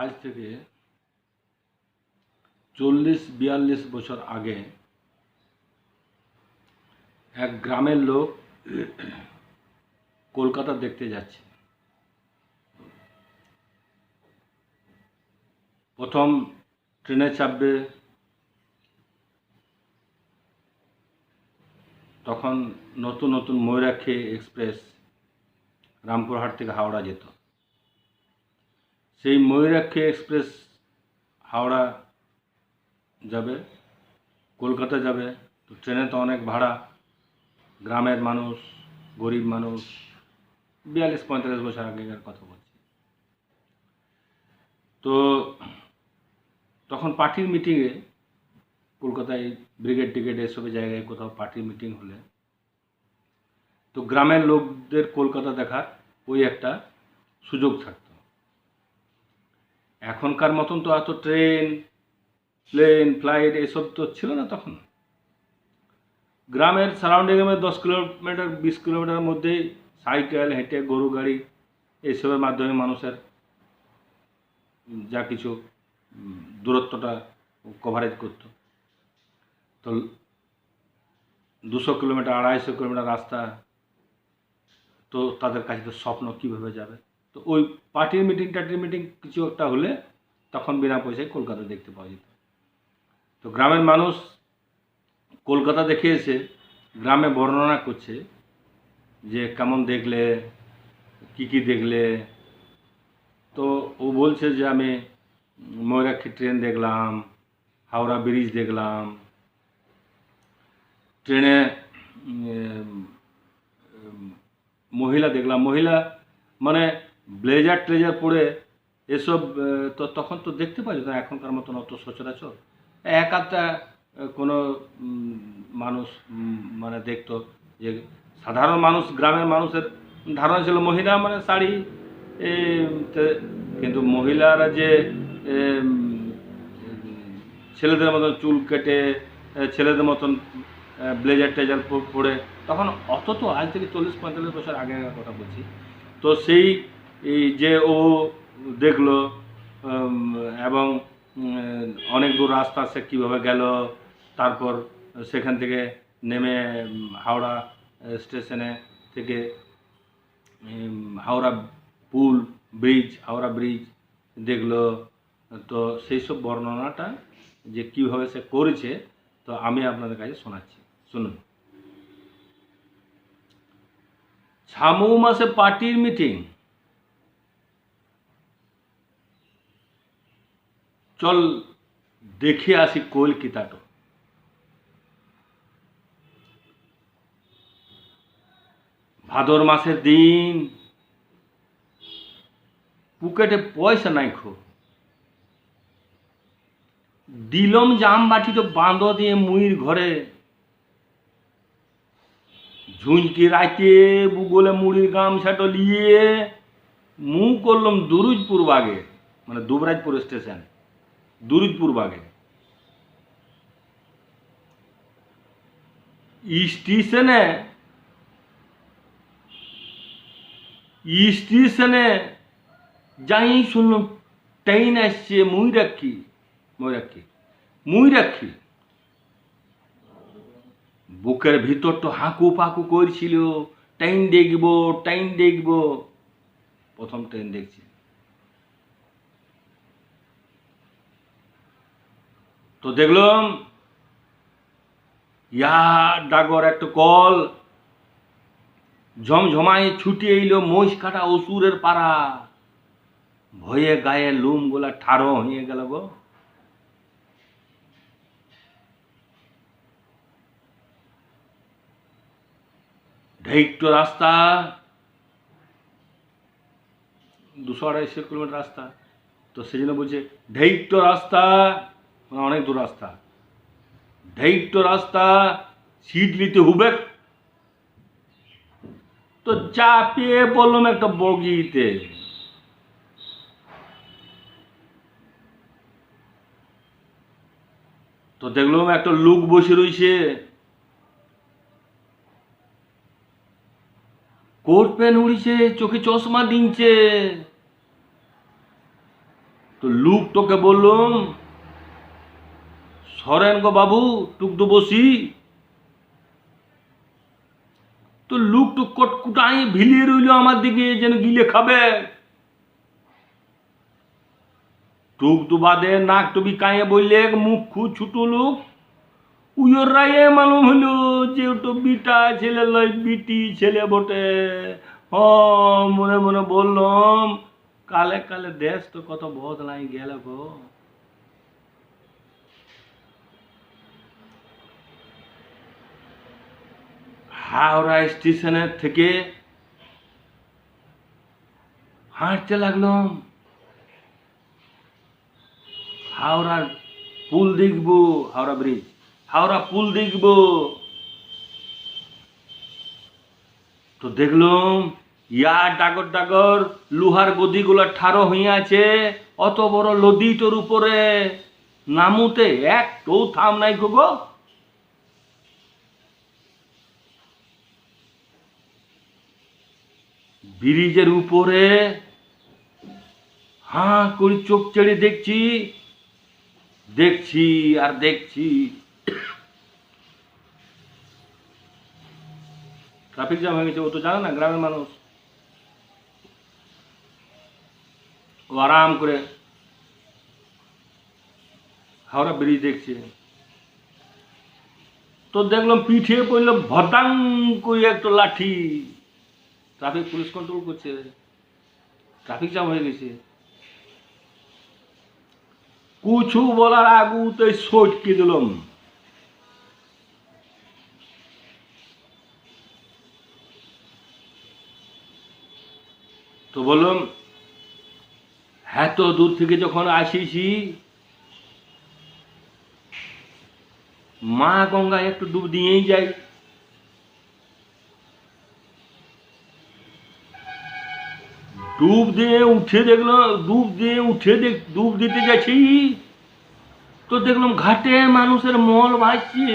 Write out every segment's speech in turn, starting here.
আজ থেকে চল্লিশ, বিয়াল্লিশ বছর আগে এক গ্রামের লোক কলকাতা দেখতে যাচ্ছে। প্রথম ট্রেনে চাপবে। তখন নতুন নতুন ময়ূরাক্ষী এক্সপ্রেস রামপুরহাট থেকে হাওড়া যেত। সেই ময়ূরাক্ষী এক্সপ্রেস হাওড়া যাবে, কলকাতা যাবে। তো ট্রেনে তো অনেক ভাড়া। গ্রামের মানুষ, গরিব মানুষ, বিয়াল্লিশ পঁয়তাল্লিশ বছর আগেকার কথা বলছি। তো তখন পার্টির মিটিংয়ে কলকাতায় ব্রিগেড টিগেড এসব জায়গায় কোথাও পার্টির মিটিং হলে, তো গ্রামের লোকদের কলকাতা দেখার ওই একটা সুযোগ থাকতো। এখনকার মতন তো এত ট্রেন, প্লেন, ফ্লাইট এসব তো ছিল না তখন। গ্রামের সারাউন্ডিংয়ে দশ কিলোমিটার, বিশ কিলোমিটার মধ্যেই সাইকেল, হেঁটে গরু, গাড়ি এইসবের মাধ্যমে মানুষের যা কিছু দূরত্বটা কভারেজ করতো। তো দুশো কিলোমিটার, আড়াইশো কিলোমিটার রাস্তা, তো তাদের কাছে তো স্বপ্ন কীভাবে যাবে? তো ওই পার্টির মিটিং টার্টির মিটিং কিছু একটা হলে তখন বিনা পয়সায় কলকাতা দেখতে পাওয়া যেত। তো গ্রামের মানুষ কলকাতা দেখে এসে গ্রামে বর্ণনা করছে যে কেমন দেখলে, কি কি দেখলে। তো ও বলছে যে আমি ময়ূরাক্ষী ট্রেন দেখলাম, হাওড়া ব্রিজ দেখলাম। ট্রেনে মহিলা দেখলাম। মহিলা মানে ব্লেজার, ট্রেজার পরে এসব তো তখন তো দেখতে যেত না, এখনকার মতন অত সচরাচর। এক আধটা কোনো মানুষ মানে দেখতো যে সাধারণ মানুষ, গ্রামের মানুষের ধারণা ছিল মহিলা মানে শাড়ি কিন্তু মহিলারা যে ছেলেদের মতন চুল কেটে ছেলেদের মতন ব্লেজার টেজার পরে, তখন অত তো আজ থেকে চল্লিশ পঁয়তাল্লিশ বছর আগেকার কথা বলছি। তো সেই এই যে ও দেখল এবং অনেক দূর রাস্তা সে কীভাবে গেল, তারপর সেখান থেকে নেমে হাওড়া স্টেশনে থেকে হাওড়া পুল, ব্রিজ, হাওড়া ব্রিজ দেখল। তো সেই সব বর্ণনাটা যে কীভাবে সে করেছে, তো আমি আপনাদের কাছে শোনাচ্ছি। শুনুন। ছামু মাসে পার্টির মিটিং। চল দেখে আসি কলকাতাটো ভাদর মাসের দিন পুকেটে পয়সা নাই খো। দিলম জাম বাটি তো বাঁধ দিয়ে মুইর ঘরে। ঝুঁঝকি রাইতে বুগলে মুড়ির গামছাটো লিয়ে মু করলাম দুরুজপুর বাগে মানে দুবরাজপুর স্টেশন। বাগে। স্টেশনে স্টেশনে যাই শুনলাম, ট্রেন আসছে মুই রাখি মই রাখি মুই রাখি বুকের ভিতর তো হাঁকু পাকু করছিল, ট্রেন দেখব ট্রেন দেখব। প্রথম ট্রেন দেখছি। তো দেখলাম, ইয়া ডাগর একটা কল ঝমঝমাই ছুটে এলো মহিষ কাটা অসুরের পাড়া। ভয়ে গায়ে লুম গোলা ঠাড়ো হয়ে গেল গো। ঢেকটো রাস্তা, দুশো আড়াইশো কিলোমিটার রাস্তা। তো সেই জন্য বলছে ঢেকটো রাস্তা অনেক দূর রাস্তা। ঢেকটো রাস্তা নিতে হবে তো চাপিয়ে বললাম একটা বগিতে। তো দেখলাম একটা লোক বসে রয়েছে কোট প্যান্ট উড়িছে, চোখে চশমা দিনছে। তো তো লোকটোকে বললুম সরেন গো বাবু টুক তো বসি। তো লুক টুক কটকুটাই ভিলিয়ে রইল আমার দিকে যেন গিলে খাবে। টুক বাদে নাক টুবি কাঁয়ে বললে মুখ ছুটো লোক। উয়োর রায়ে মালুম হইল যে তো বিটা ছেলে লয় বিটি ছেলে বটে। হ, মনে মনে বললাম, কালে কালে দেশ তো কত বদলাই গেল গো। হাওড়া স্টেশনের থেকে হাঁটতে লাগলাম হাওড়ার পুল দেখব, হাওড়া ব্রিজ। হাওড়া পুল দেখব। তো দেখলাম, ইয়ার ডাগর ডাগর লোহার গদিগুলো হয়ে আছে, অত বড় লদিটোর উপরে। নামুতে একটু থাম নাই গো। ব্রিজের উপরে হাঁ করে চোখ চেড়ে দেখছি দেখছি আর দেখছি। ট্রাফিক জ্যাম হয়ে গেছে, ও তো জানে না, গ্রামের মানুষ। ও আরাম করে হাওড়া ব্রিজ দেখছে। তো দেখলাম পিঠে পড়ল ভদাং করে একটা লাঠি। ট্রাফিক পুলিশ কন্ট্রোল করছে। ট্রাফিক জ্যাম হয়ে গেছে। কুছু বলার আগু তো সটকে দিলাম। তো বললাম, এত দূর থেকে যখন আসিছি, মা গঙ্গা একটু ডুব দিয়েই যাই ডুব দিয়ে উঠে দেখলাম, ডুব দিয়ে উঠে দেখ, ডুব দিতে যাচ্ছি তো দেখলাম ঘাটে মানুষের মল ভাসছে।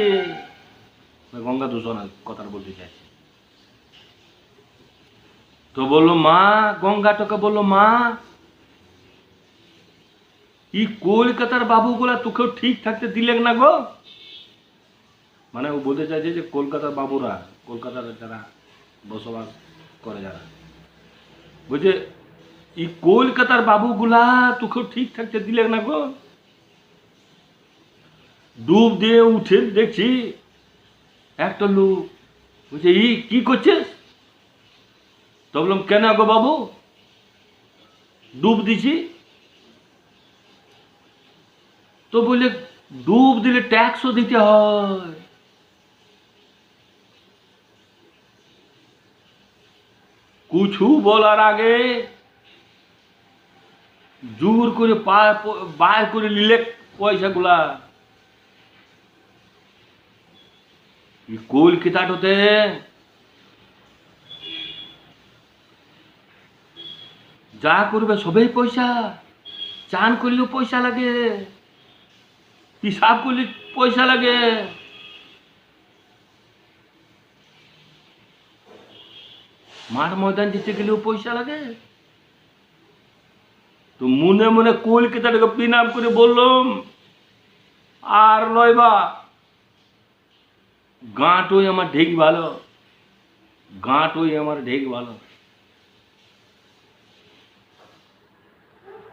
গঙ্গা দূষণ কথাটা বলতে চাইছি। তো বলল, মা, গঙ্গাটাকে বলল, মা, ই কলকাতার বাবুগুলা তোকেও ঠিক থাকতে দিলে না গো? মানে ও বলতে চাইছে যে কলকাতার বাবুরা, কলকাতার যারা বসবাস করে যারা বলছে, ই কলকাতার বাবুগুলা তোকেও ঠিক থাকতে দিলে না গো। ডুব দিয়ে উঠে দেখছি একটা লোক বলছে, ই কি করছিস? তো বললাম, কেন গো বাবু? ডুব দিছি। তো বললে ডুব দিলে ট্যাক্সও দিতে হয়। কুছু বলার আগে জোর করে বার করে নিলে পয়সাগুলা। কলকাতাটাতে যা করবে সবেই পয়সা। চান করলেও পয়সা লাগে পিসাব করলে পয়সা লাগে। মাঠ ময়দান যেতে গেলেও পয়সা লাগে। তো মনে মনে কলকাতাটাকে পিনাম করে বললাম, আর নয় বা, গাঁটই আমার ঢেক ভালো, গাঁটই আমার ঢেক ভালো।